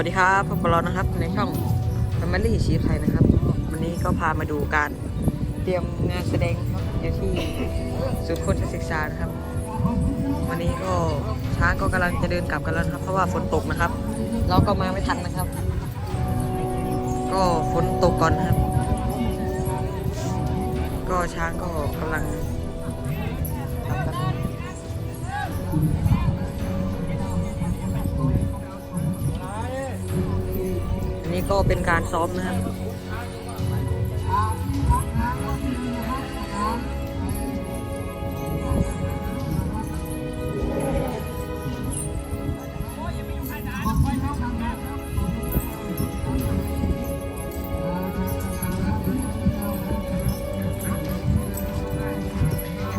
สวัสดีครับพบกับเรานะครับในช่อง Family ชีพไทยนะครับ วันนี้ก็พามาดูการเตรียมงานแสดงครับอยู่ที่ศูนย์คชศึกษานะครับ วันนี้ก็ช้างก็กำลังจะเดินกลับกันแล้วครับ เพราะว่าฝนตกนะครับ เราก็มาไม่ทันนะครับ ก็ฝนตกก่อนนครับ ก็ช้างก็กำลัง ก็เป็นการซ้อมนะครับ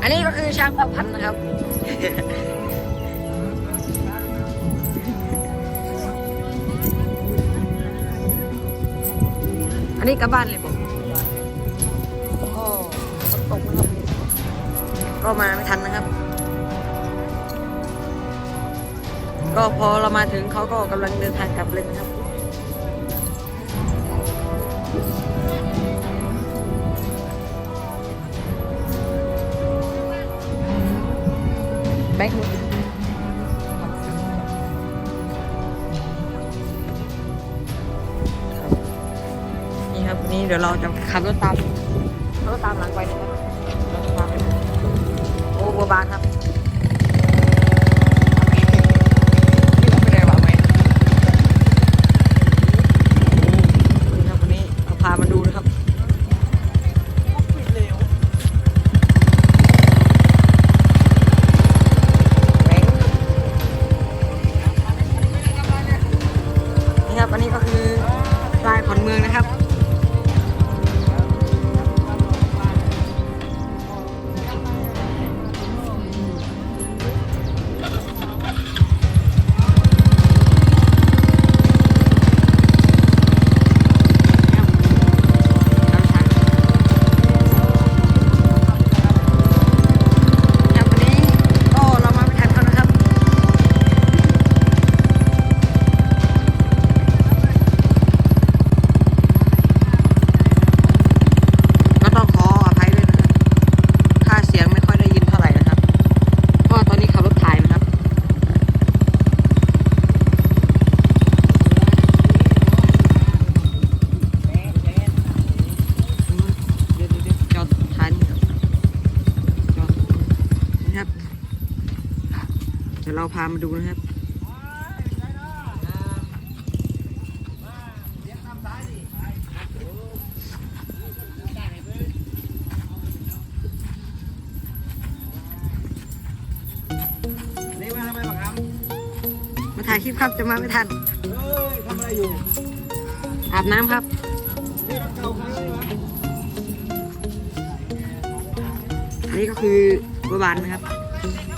อันนี้ก็คือช้างพับพันธ์นะครับ อันนี้กลับบ้านเลยผมก็ฝนตกนะครับ ก็มาไม่ทันนะครับ ก็พอเรามาถึงเขาก็กำลังเดินทางกลับเลยนะครับแบงค์ เดี๋ยวเราจะขับรถตามขับรถตามหลังไปนะครับเราจะโอ้บัวบานครับนี่ไม่ได้วางไหมนี่ครับวันนี้พามาดูนะครับแบงค์นี่ครับอันนี้ก็คือลายขอนเมืองนะครับ ดี๋ยวเราพามาดูนะครับนี่มาทำไมบังคับ มาถ่ายคลิปครับจะมาไม่ทันเฮ้ยทำอะไรอยู่อาบน้ำครับ นี่รถเก่าใครวะอันนี้ก็คือบัวบานนะครับขับ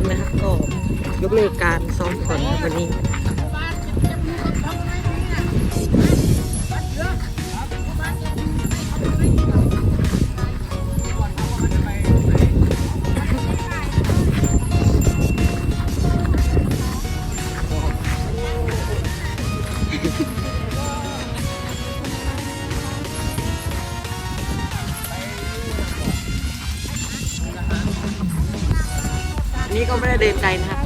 ตกลินะคะก็ยกเลิกการซ้อมก่อนวันนี้ เดินใจนะครับ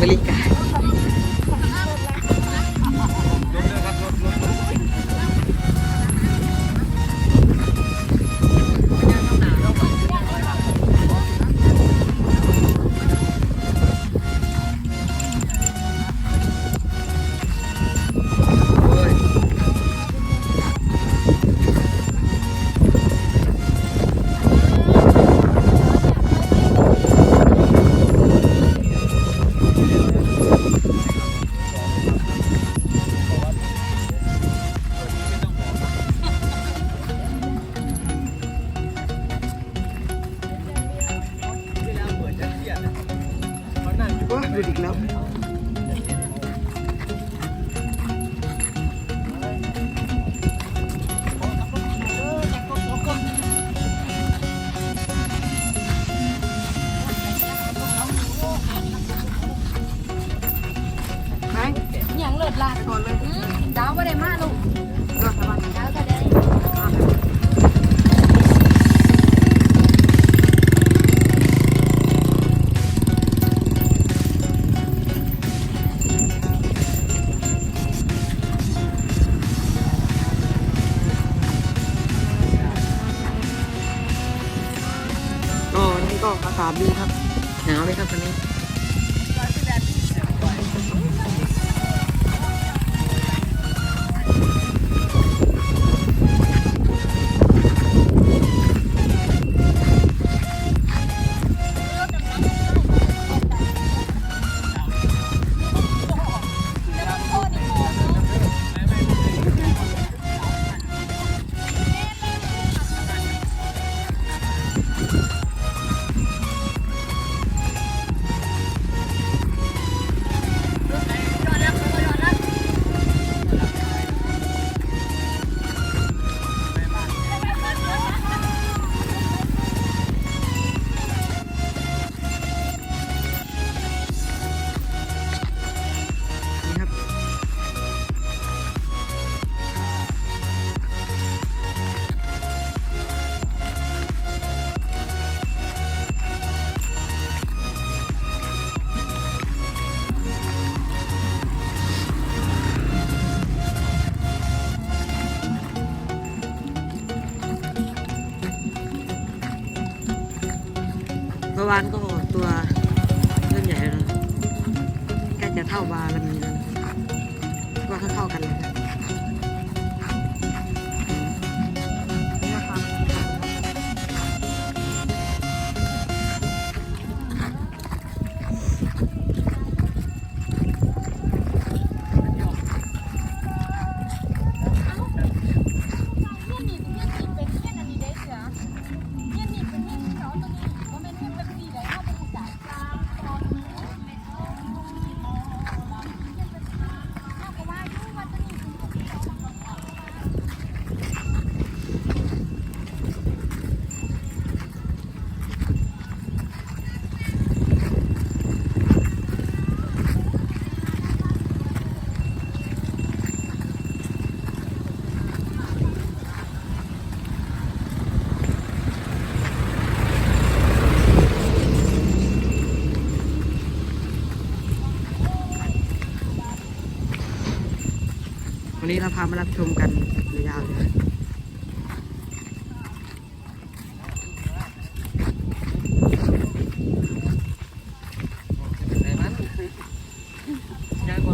บริการ ดอีกแล้วไหนอย่างเลิศล่ะถอนเลยอืมดาวไม่ได้มาลูกก็สบายดาวก็ได้ อบดีครับ หนาวเลยครับวันนี้ วานก็ตัวเริ่มใหญ่แล้วใกล้จะเท่าบาแล้ว วันนี้เราพามารับชมกันยาวเลย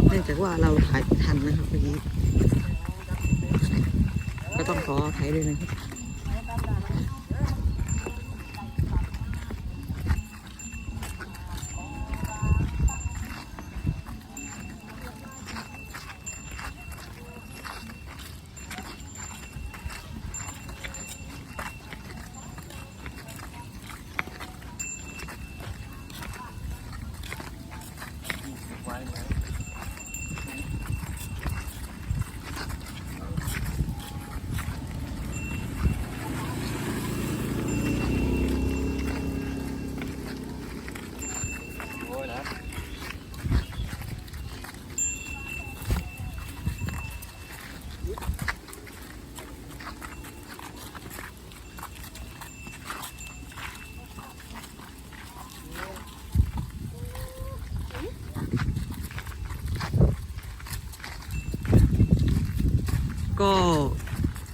เนื่องจากว่าเราถ่ายไม่ทันนะครับเมื่อกี้ก็ต้องขออภัยด้วยนะครับ โอ้ยนะ ก็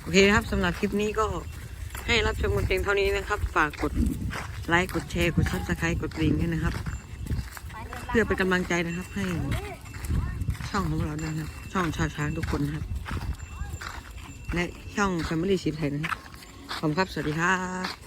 โอเคครับสำหรับคลิปนี้ก็ให้รับชมกันเพียงเท่านี้นะครับ ฝากกดไลค์กดแชร์กดซับสไครต์กดกริ่งด้วยนะครับ เพื่อเป็นกำลังใจนะครับ ให้ช่องของเราด้วยนะครับ ช่องชาวช้างทุกคนนะครับ และช่อง Family ชีพไทยนะครับ ขอบคุณครับ สวัสดีครับ